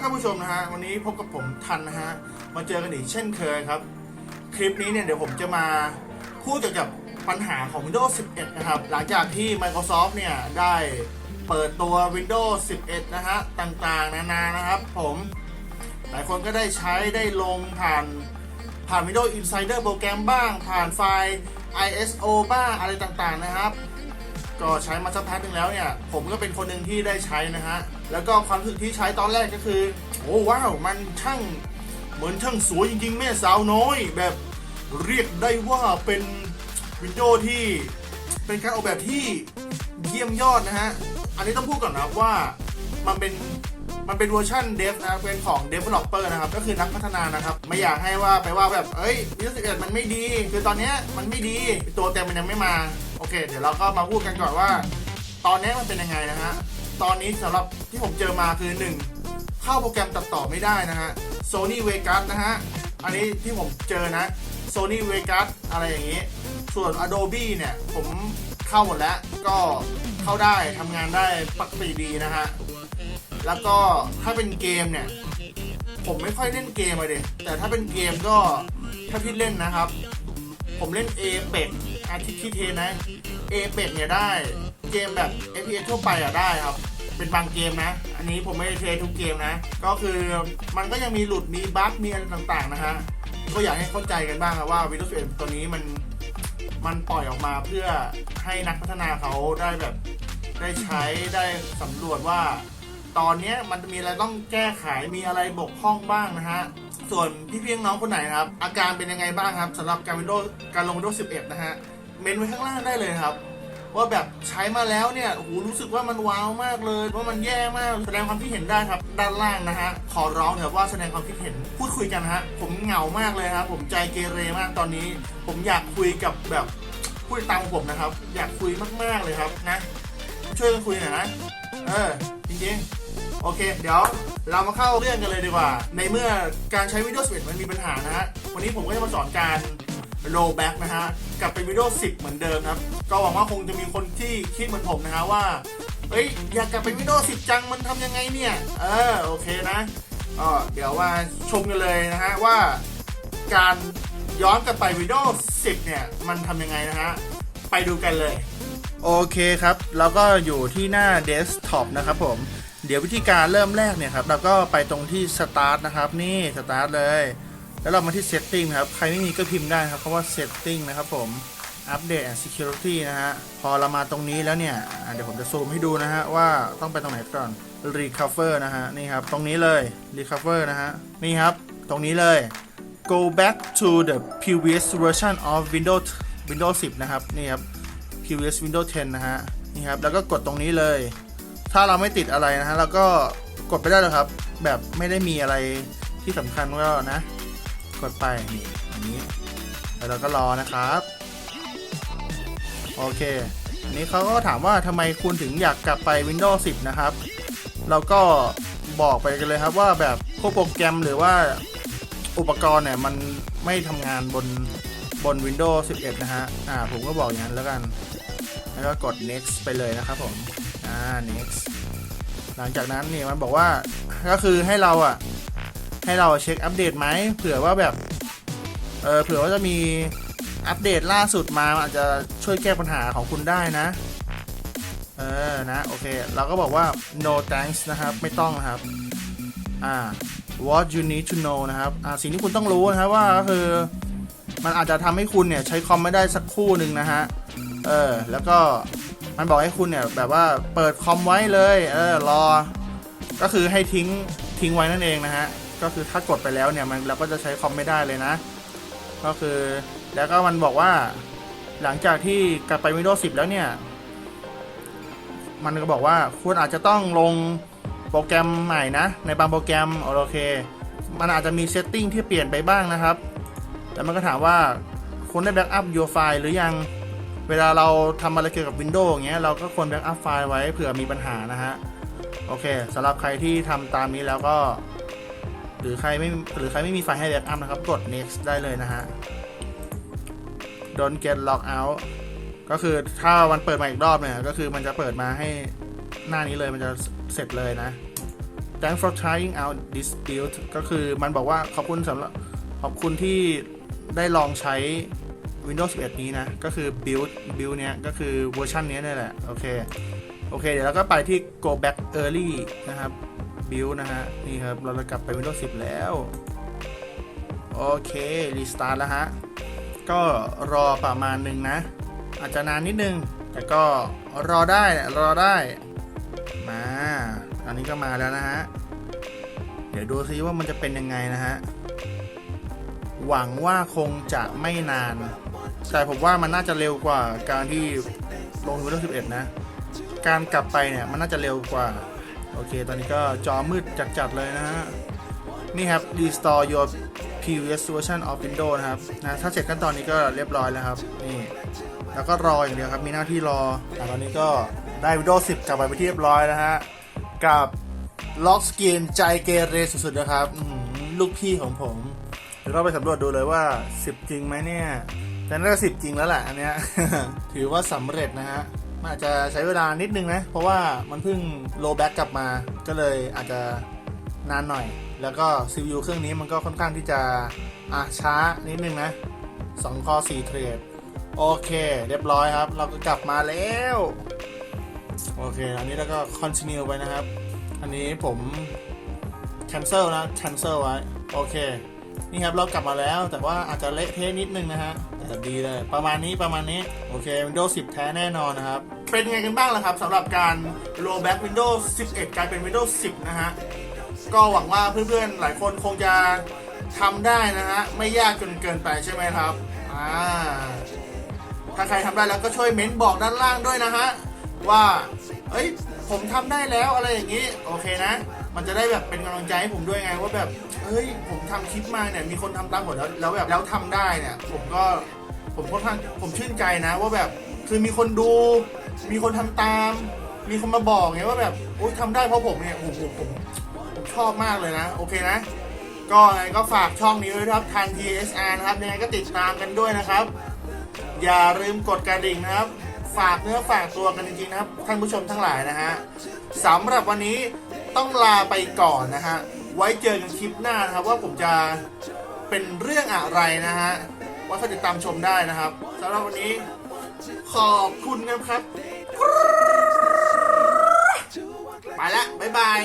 ครับท่านผู้ชมนะฮะวันนี้พบกับผมทันนะฮะมาเจอกันอีกเช่นเคยครับ คลิปนี้เนี่ยเดี๋ยวผมจะมาพูดเกี่ยวกับปัญหาของ Windows 11 นะครับ หลังจากที่ Microsoft เนี่ยได้เปิดตัว Windows 11 นะฮะต่างๆ นานานะครับผมหลายคนก็ได้ใช้ได้ลงผ่านผ่าน Windows Insider โปรแกรมบ้าง ผ่านไฟล์ ISO บ้างอะไรต่างๆนะครับ ก็ใช้มาสักพักหนึ่งแล้วเนี่ย ผมก็เป็นคนหนึ่งที่ได้ใช้นะฮะ แล้วก็ความรู้สึกที่ใช้ตอนแรกก็คือ โอ้ว้าว มันช่างเหมือนช่างสวยจริง ๆ แม่สาวน้อย แบบเรียกได้ว่าเป็นวินโดว์ที่เป็นการออกแบบที่เยี่ยมยอดนะฮะ อันนี้ต้องพูดก่อนนะว่ามันเป็นมันเป็นเวอร์ชันเดฟนะครับเป็นของ developer นะครับ ก็คือนักพัฒนานะครับ ไม่อยากให้ว่าไปว่าแบบ เอ้ยวิสิ11 มันไม่ดี คือตอนนี้มันไม่ดี ตัวเต็มมันยังไม่มา เค เดี๋ยวเราก็มาพูดกันก่อนว่า ตอนนี้มันเป็นยังไงนะฮะ ตอนนี้สำหรับที่ผมเจอมาคือ 1 เข้าโปรแกรมตัดต่อไม่ได้นะฮะ Sony Vegas นะฮะ อันนี้ที่ผมเจอนะ Sony Vegas อะไรอย่างนี้ ส่วน Adobe เนี่ย ผมเข้าหมดแล้ว ก็เข้าได้ทำงานได้ปกติดีนะฮะ แล้วก็ถ้าเป็นเกมเนี่ย ผมไม่ค่อยเล่นเกมเลย แต่ถ้าเป็นเกมก็ถ้าพี่เล่นนะครับ ผมเล่น a p e x อาทิตย์ที่เทนะ a p e x เนี่ยได้ เกมแบบ FPS ทั่วไปอะได้ครับ เป็นบางเกมนะ อันนี้ผมไม่ได้เททุกเกมนะ ก็คือมันก็ยังมีหลุดมีบั๊กมีอะไรต่างๆนะฮะ ก็อยากให้เข้าใจกันบ้างครับว่า Windows 11ตัวนี้มันมันปล่อยออกมาเพื่อให้นักพัฒนาเขาได้แบบได้ใช้ได้สำรวจว่า ตอนเนี้ยมันมีอะไรต้องแก้ไขมีอะไรบกพร่องบ้างนะฮะ ส่วนพี่เพียงน้องคนไหนครับ อาการเป็นยังไงบ้างครับสำหรับการ Windows การลง Windows 11 นะฮะ เมนไว้ข้างล่างได้เลยครับ ว่าแบบใช้มาแล้วเนี่ยโอ้โหรู้สึกว่ามันว้าวมากเลย ว่ามันแย่มากแสดงความคิดเห็นได้ครับ ด้านล่างนะฮะขอร้องเถอะว่าแสดงความคิดเห็นพูดคุยกันฮะผมเหงามากเลยครับผมใจเกเรมากตอนนี้ ผมอยากคุยกับแบบผู้ติดตามของผมนะครับ อยากคุยมากๆเลยครับนะ ช่วยกันคุยหน่อยนะเออจริงๆ โอเค เดี๋ยวเรามาเข้าเรื่องกันเลยดีกว่า ในเมื่อการใช้ Windows 11มันมีปัญหานะฮะวันนี้ผมก็จะมาสอนการ rollback นะฮะกลับเป็น Windows 10 เหมือนเดิมครับ ก็หวังว่าคงจะมีคนที่คิดเหมือนผมนะฮะว่าเอ้ยอยากกลับเป็น Windows 10 จังมันทำยังไงเนี่ย เออโอเคนะก็เดี๋ยวมาชมกันเลยนะฮะว่าการย้อนกลับไป Windows 10 เนี่ย มันทำยังไงนะฮะ ไปดูกันเลย โอเคครับแล้วก็อยู่ที่หน้า Desktop นะครับผม เดี๋ยววิธีการเริ่มแรกเนี่ยครับ เราก็ไปตรงที่ Start นะครับ นี่ Start เลย แล้วเรามาที่ Setting ครับ ใครไม่มีก็พิมพ์ได้ครับ เพราะว่า Setting นะครับผม Update and Security นะฮะ พอเรามาตรงนี้แล้วเนี่ย เดี๋ยวผมจะซูมให้ดูนะฮะ ว่าต้องไปตรงไหนก่อน Recover นะฮะ นี่ครับ ตรงนี้เลย Recover นะฮะ นี่ครับ ตรงนี้เลย go back to the previous version of Windows Windows 10 นะครับ นี่ครับ previous Windows 10 นะฮะ นี่ครับ แล้วก็กดตรงนี้เลย ถ้าเราไม่ติดอะไรนะฮะ เราก็กดไปได้เลยครับ แบบไม่ได้มีอะไรที่สำคัญก็นะ กดไปนี่อันนี้แล้วเราก็รอนะครับ โอเค อันนี้เขาก็ถามว่าทำไมคุณถึงอยากกลับไป Windows 10 นะครับ เราก็บอกไปกันเลยครับว่าแบบพวกโปรแกรมหรือว่าอุปกรณ์เนี่ยมันไม่ทำงานบนบน Windows 11 นะฮะ อ่า ผมก็บอกอย่างนั้นแล้วกัน แล้วก็กด next ไปเลยนะครับผม อ่า next หลังจากนั้นเนี่ยมันบอกว่าก็คือให้เราอะ ให้เราเช็คอัปเดตไหมเผื่อว่าแบบเออเผื่อว่าจะมีอัปเดตล่าสุดมาอาจจะช่วยแก้ปัญหาของคุณได้นะ เออนะโอเคเราก็บอกว่า no thanks นะครับไม่ต้องนะครับอ่า what you need to know นะครับอ่าสิ่งที่คุณต้องรู้นะครับว่าก็คือมันอาจจะทำให้คุณเนี่ยใช้คอมไม่ได้สักคู่หนึ่งนะฮะเออแล้วก็มันบอกให้คุณเนี่ยแบบว่าเปิดคอมไว้เลยเออรอ ก็คือให้ทิ้งทิ้งไว้นั่นเองนะฮะ ก็คือถ้ากดไปแล้วเนี่ยมันเราก็จะใช้คอมไม่ได้เลยนะ ก็คือแล้วก็มันบอกว่า หลังจากที่กลับไป Windows 10 แล้วเนี่ย มันก็บอกว่าคุณอาจจะต้องลงโปรแกรมใหม่นะ ในบางโปรแกรมโอเค มันอาจจะมีเซตติ้งที่เปลี่ยนไปบ้างนะครับ แล้วมันก็ถามว่าคุณได้แบ็กอัพ your ไฟล์หรือยังเวลาเราทำอะไรเกี่ยวกับ Windows อย่างเงี้ยเราก็ควรแบ็กอัพไฟล์ไว้เผื่อมีปัญหานะฮะ โอเคสำหรับใครที่ทำตามนี้แล้วก็ หรือใครไม่หรือใครไม่มีไฟล์ให้แบ็กอัพนะครับ กด next ได้เลยนะฮะ don't get lock out ก็คือถ้ามันเปิดมาอีกรอบเนี่ย ก็คือมันจะเปิดมาให้หน้านี้เลยมันจะเสร็จเลยนะ thanks for trying out this build ก็คือมันบอกว่าขอบคุณสำหรับขอบคุณที่ได้ลองใช้ Windows 11 นี้นะ ก็คือ build build เนี้ย ก็คือเวอร์ชันนี้นี่แหละ โอเค โอเค เดี๋ยวเราก็ไปที่ go back early นะครับ build นะฮะ นี่ครับ เราจะกลับไป Windows 10 แล้ว โอเค รีสตาร์ทแล้วฮะ ก็รอประมาณหนึ่งนะ อาจจะนานนิดนึง แต่ก็รอได้รอได้ มาอันนี้ก็มาแล้วนะฮะ เดี๋ยวดูซิว่ามันจะเป็นยังไงนะฮะ หวังว่าคงจะไม่นาน แต่ผมว่ามันน่าจะเร็วกว่าการที่ลง Windows 11 นะ การกลับไปเนี่ยมันน่าจะเร็วกว่า โอเค ตอนนี้ก็จอมืดจัดๆเลยนะฮะ นี่ครับ restore your previous version of Windows นะครับนะถ้าเสร็จขั้นตอนนี้ก็เรียบร้อยแล้วครับ นี่ แล้วก็รออย่างเดียวครับ มีหน้าที่รอแต่ตอนนี้ก็ได้ Windows 10 กลับไปเป็นที่เรียบร้อยนะฮะ กับล็อกสกรีนใจเกเรสุดๆนะครับ ลูกพี่ของผมเดี๋ยวเราไปสำรวจดูเลยว่า 10 จริงไหมเนี่ย แต่น่าจะ10 จริงแล้วแหละอันเนี้ย ถือว่าสำเร็จนะฮะ มันอาจจะใช้เวลานิดนึงนะ เพราะว่ามันเพิ่งโลแบ็กกลับมา ก็เลยอาจจะนานหน่อย แล้วก็ CPU เครื่องนี้มันก็ค่อนข้างที่จะอะช้านิดนึงนะ2คอ4เทรดโอเค เรียบร้อยครับ เราก็กลับมาแล้ว โอเค อันนี้แล้วก็ continue ไปนะครับ อันนี้ผม cancel นะ cancel ไว้ โอเค นี่ครับเรากลับมาแล้ว แต่ว่าอาจจะเละเทะนิดนึงนะฮะ แต่ดีเลย ประมาณนี้ประมาณนี้ โอเค Windows 10 แท้แน่นอนนะครับ เป็นยังไงกันบ้างล่ะครับสำหรับการ rollback Windows 11 กลายเป็น Windows 10 นะฮะ ก็หวังว่าเพื่อนๆ หลายคนคงจะทำได้นะฮะ ไม่ยากจนเกินไปใช่ไหมครับ อ่า ถ้าใครทำได้แล้วก็ช่วยเม้นบอกด้านล่างด้วยนะฮะ ว่า เอ้ย ผมทำได้แล้วอะไรอย่างนี้ โอเคนะมันจะได้แบบเป็นกำลังใจให้ผมด้วยไงว่าแบบ เฮ้ย ผมทำคลิปมาเนี่ย มีคนทำตามผมแล้ว แล้วแบบแล้วทำได้เนี่ย ผมก็ ผมค่อนข้างผมชื่นใจนะว่าแบบคือมีคนดู มีคนทำตาม มีคนมาบอกไงว่าแบบโอ้ยทำได้เพราะผมเนี่ยโอ้โหผมผมชอบมากเลยนะ โอเคนะ ก็ไงก็ฝากช่องนี้ด้วยครับทาง TSR นะครับยังไงก็ติดตามกันด้วยนะครับ อย่าลืมกดกระดิ่งนะครับ ฝากเนื้อฝากตัวกันจริงๆนะครับ ท่านผู้ชมทั้งหลายนะฮะสำหรับวันนี้ต้องลาไปก่อนนะฮะไว้เจอกันคลิปหน้านะครับว่าผมจะเป็นเรื่องอะไรนะฮะ ว่าเขาติดตามชมได้นะครับสำหรับวันนี้ขอบคุณนะครับ ไปละบ๊ายบาย